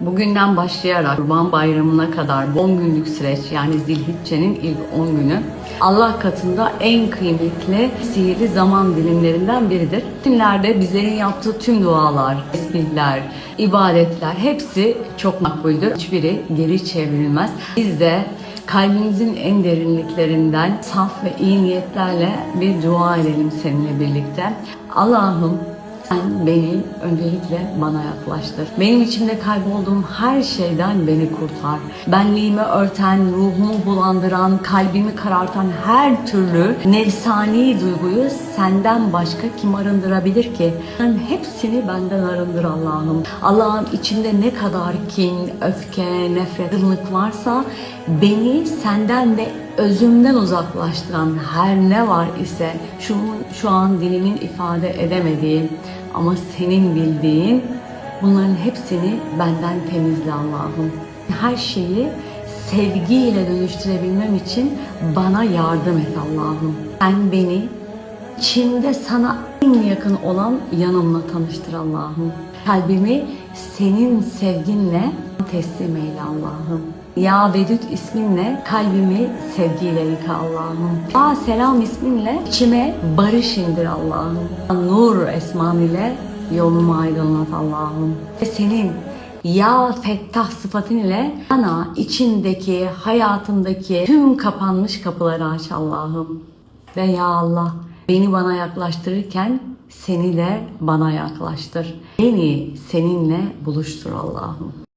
Bugünden başlayarak Kurban Bayramı'na kadar 10 günlük süreç yani Zilhicce'nin ilk 10 günü Allah katında en kıymetli sihirli zaman dilimlerinden biridir. Dinlerde bizlerin yaptığı tüm dualar, tesbihler, ibadetler hepsi çok makbuldür. Hiçbiri geri çevrilmez. Biz de kalbimizin en derinliklerinden saf ve iyi niyetlerle bir dua edelim seninle birlikte. Allah'ım sen beni öncelikle bana yaklaştır. Benim içimde kaybolduğum her şeyden beni kurtar. Benliğimi örten, ruhumu bulandıran, kalbimi karartan her türlü nefsani duyguyu senden başka kim arındırabilir ki? Sen hepsini benden arındır Allah'ım. Allah'ım içimde ne kadar kin, öfke, nefret, varsa beni senden ve özümden uzaklaştıran her ne var ise şu, şu an dilimin ifade edemediği ama senin bildiğin bunların hepsini benden temizle Allah'ım. Her şeyi sevgiyle dönüştürebilmem için bana yardım et Allah'ım. Sen beni içimde sana en yakın olan yanımla tanıştır Allah'ım. Kalbimi senin sevginle teslim eyle Allah'ım. Ya Vedüt isminle kalbimi sevgiyle yıka Allah'ım. Ya Selam isminle içime barış indir Allah'ım. Nur esman ile yolumu aydınlat Allah'ım. Ve senin ya Fettah sıfatın ile bana içimdeki, hayatımdaki tüm kapanmış kapıları aç Allah'ım. Ve ya Allah beni bana yaklaştırırken seni de bana yaklaştır. Beni seninle buluştur Allah'ım.